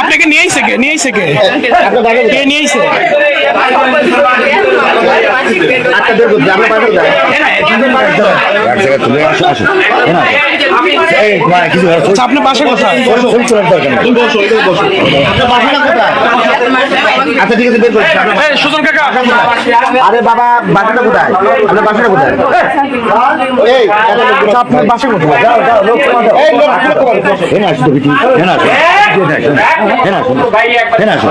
আপনাকে নিয়েই শেখে কে? নিয়ে আইছে কে? কে নিয়ে আইছে আচ্ছা আপনার বাসা কোথায়? আচ্ছা ঠিক আছে বের এই সুজন কাকা আরে বাবা বাসাটা কোথায় আপনার বাসাটা কোথায় এই আচ্ছা, আপনার বাসা কোথায় যাও যাও লোক জমা দাও। এই লোক লোক দাও। এখানে আসো তো বিটি এখানে আসো এখানে আসো এখানে আসো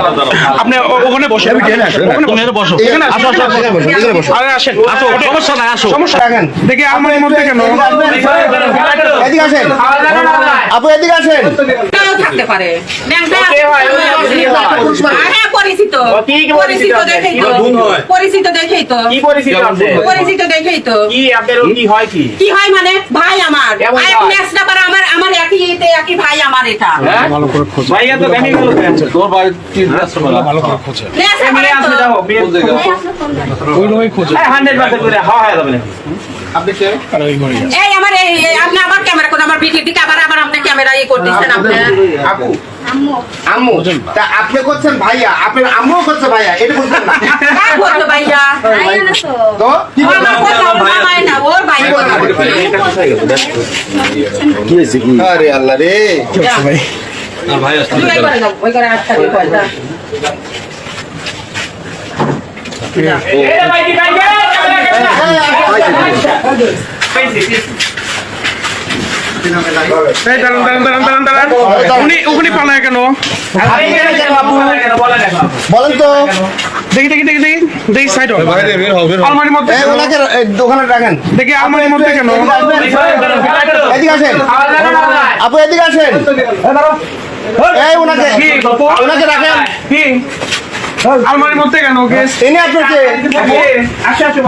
আপনি ওখানে বসে এখানে বসো এখানে আসো আসো আসো, বসো এখানে বসো আরে আসেন আসো সমস্যা নাই আসো সমস্যা রাখেন দেখি আমার মধ্যে কেন এদিকে আসেন আপু এদিকে আসেন থাকতে পারে ন্যাংটা হ্যাঁ পরিচিত কি কি পরিচিত পরিচিত আছে? দেখেই তো। পরিচিত দেখেই তো। কি পরিচিত আছে? পরিচিত দেখেই তো। কি আপনার কি হয় কি? কি হয় মানে? ভাই আমার। কেমন আই ভাই? পারে আমার আমার একই ইতে একই ভাই আমার এটা। হ্যাঁ? ভাইয়া তো দেখে গেল তোর বাড়ির তিন রাষ্ট্রমেলা ভালো করে খোঁজে। ম্যাচ না পারে মেয়ে তো আছে যাও মেয়ে ওই রকমই খোঁজে। হ্যাঁ হান্ড্রেড পার্সেন্ট করে হওয়া হয়ে যাবে না। আর ওই ঘরে গেছে। এই আমার এই আপনি আবার ক্যামেরা কোন আমার বিটির দিকে আবার আবার আপনি ক্যামেরা ইয়ে করতেছেন আপনি আপু। আম্মু তা আপনি করছেন ভাইয়া আপনার আম্মুও করছে ভাইয়া এটা বুঝছেন না বলতো ভাইয়া তো কি ও আমার কথা ওর না ওর ভাই কি হয়েছে কি আরে আল্লাহ রে ভাই দাঁড়ান দাঁড়ান দাঁড়ান দাঁড়ান দাঁড়ান উনি উনি পালায় কেন? বলেন তো। দেখি দেখি দেখি দেখি। দেখি সাইড আলমারির মধ্যে ওনাকে দোকানে রাখেন। দেখি আলমারির মধ্যে কেন? এদিকে আসেন। আপু এদিকে আসেন। এই ওনাকে ওনাকে রাখেন। কি? আলমারির মধ্যে কেন আপনার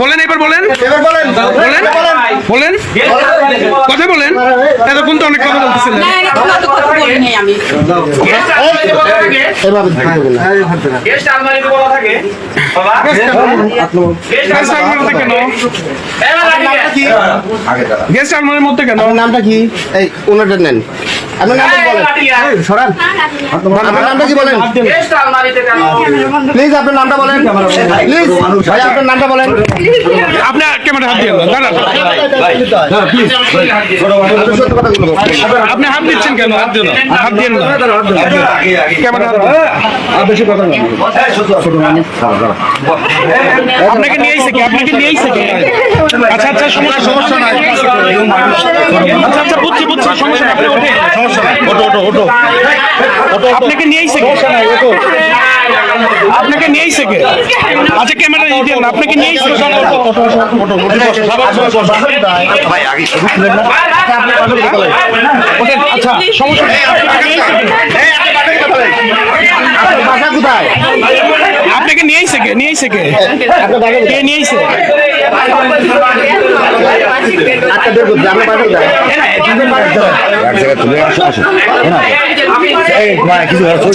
বলেন এবার বলেন। এবার বলেন। বলেন। বলেন। কথা বলেন। এতক্ষণ তো অনেক কথা বলতেছিলেন। গেস্ট আলমারিতে বলা থাকে বাবা গেস্ট আলমারির মধ্যে কেন? কি? গেস্ট আলমারির মধ্যে কেন? নামটা কি? এই ওনারটা নেন। আপনার নামটা সরান। আপনার নামটা কি বলেন? গেস্ট আলমারিতে কেন প্লিজ আপনার নামটা বলেন। প্লিজ ভাই আপনার নামটা বলেন। আপনি ক্যামেরা হাত দিয়ে দাঁড়ান। সত্য কথা বলব আপনি হাত দিচ্ছেন কেন? হাত দিন হাত দিন ক্যামেরা হাত বেশি কথা আপনাকে নিয়ে আইছে কি? আপনাকে নিয়ে আইছে কি? আচ্ছা আচ্ছা সমস্যা সমস্যা নাই। আচ্ছা আচ্ছা বুঝছি বুঝছি সমস্যা আপনি ওঠেন। সমস্যা নাই। ওটো ওটো ওটো আপনাকে নিয়ে আইছে কি? আপনাকে নিয়ে আইছে কে? আচ্ছা ক্যামেরা দিয়ে দেন আপনাকে নিয়ে আইছে ভাই আগে ওঠেন আচ্ছা সমস্যা নাই। আপনাকে নিয়ে আইছে কে? আপনার বাসা কোথায় আপনাকে নিয়ে আইছে কে? নিয়ে আইছে কে? কে নিয়ে আইছে? আচ্ছা দেখুন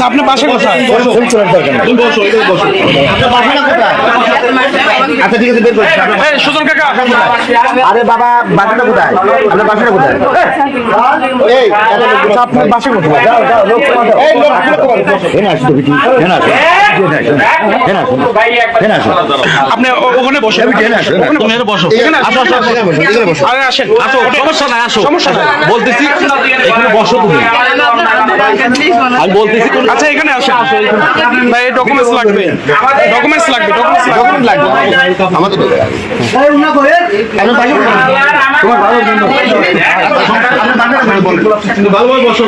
আপনার বাসা কোথায়? আচ্ছা আচ্ছা ঠিক আছে বের করছি সুজন কাকা। আরে বাবা বাসাটা কোথায়? আপনার বাসাটা কোথায়? এই আপনার বাসা কোথায়? যাও যাও লোক আপনি ওখানে বসে ওখানে বসে আসো আসো আসো, আসো সমস্যা নাই আসো বলতেছি এখানে বসো তুমি। আমি বলতেছি আচ্ছা এখানে আসেন। ভাই ডকুমেন্টস লাগবে। ডকুমেন্টস লাগবে ডকুমেন্টস ডকুমেন্ট লাগবে। আমাদের তোমার ভালো বাসা।